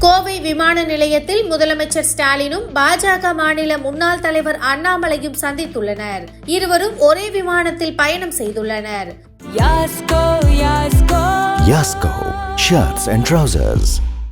கோவை விமான நிலையத்தில் முதலமைச்சர் ஸ்டாலினும் பாஜக மாநில முன்னாள் தலைவர் அண்ணாமலையும் சந்தித்துள்ளனர் இருவரும் ஒரே விமானத்தில் பயணம் செய்துள்ளனர் Yasko, Yasko. Yasko Shirts and Trousers.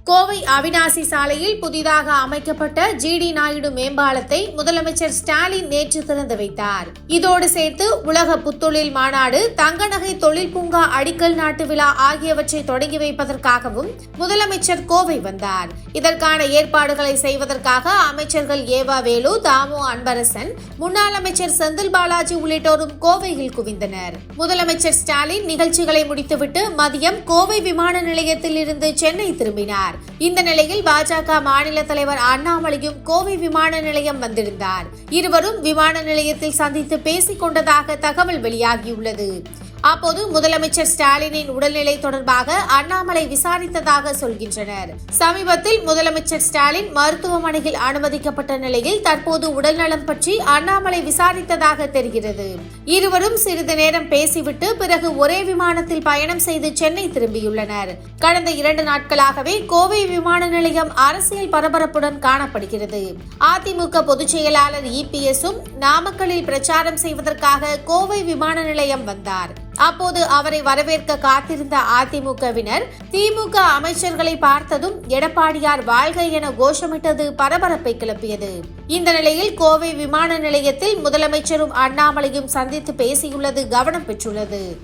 Kovai Avinashi சாலையில் புதிதாக அமைக்கப்பட்ட ஜிடி நாயுடு மேம்பாலத்தை முதலமைச்சர் ஸ்டாலின் நேற்று திறந்து வைத்தார். இதோடு சேர்த்து உலக புத்தொழில் மாநாடு தங்க நகை தொழில் பூங்கா அடிக்கல் நாட்டு விழா ஆகியவற்றை தொடங்கி வைப்பதற்காகவும் முதலமைச்சர் கோவை வந்தார். இதற்கான ஏற்பாடுகளை செய்வதற்காக அமைச்சர்கள் ஏவா வேலு தாமு அன்பரசன் முன்னாள் அமைச்சர் செந்தில் பாலாஜி உள்ளிட்டோரும் கோவையில் குவிந்தனர். முதலமைச்சர் ஸ்டாலின் நிகழ்ச்சிகளை முடித்துவிட்டு மதியம் கோவை விமான நிலையத்தில் இருந்து சென்னை திரும்பினார். இந்த நிலையில் பாஜக மாநில தலைவர் அண்ணாமலையும் கோவை விமான நிலையம் வந்திருந்தார். இருவரும் விமான நிலையத்தில் சந்தித்து பேசிக் கொண்டதாக தகவல் வெளியாகியுள்ளது. அப்போது முதலமைச்சர் ஸ்டாலினின் உடல்நிலை தொடர்பாக அண்ணாமலை விசாரித்ததாக சொல்கின்றனர். சமீபத்தில் முதலமைச்சர் ஸ்டாலின் மருத்துவமனையில் அனுமதிக்கப்பட்ட நிலையில் தற்போது உடல்நலம் பற்றி அண்ணாமலை விசாரித்ததாக தெரிகிறது. இருவரும் சிறிது நேரம் பேசிவிட்டு பிறகு ஒரே விமானத்தில் பயணம் செய்து சென்னை திரும்பியுள்ளனர். கடந்த இரண்டு நாட்களாகவே கோவை விமான நிலையம் அரசியல் பரபரப்புடன் காணப்படுகிறது. அதிமுக பொதுச் செயலாளர் இபிஎஸும் நாமக்கல்லில் பிரச்சாரம் செய்வதற்காக கோவை விமான நிலையம் வந்தார். அப்போது அவரை வரவேற்க காத்திருந்த அதிமுகவினர் திமுக அமைச்சர்களை பார்த்ததும் எடப்பாடியார் வாழ்க என கோஷமிட்டது பரபரப்பை கிளப்பியது. இந்த நிலையில் கோவை விமான நிலையத்தில் முதலமைச்சரும் அண்ணாமலையும் சந்தித்து பேசியுள்ளது கவனம் பெற்றுள்ளது.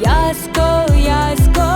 யாஸ்கோ யாஸ்கோ.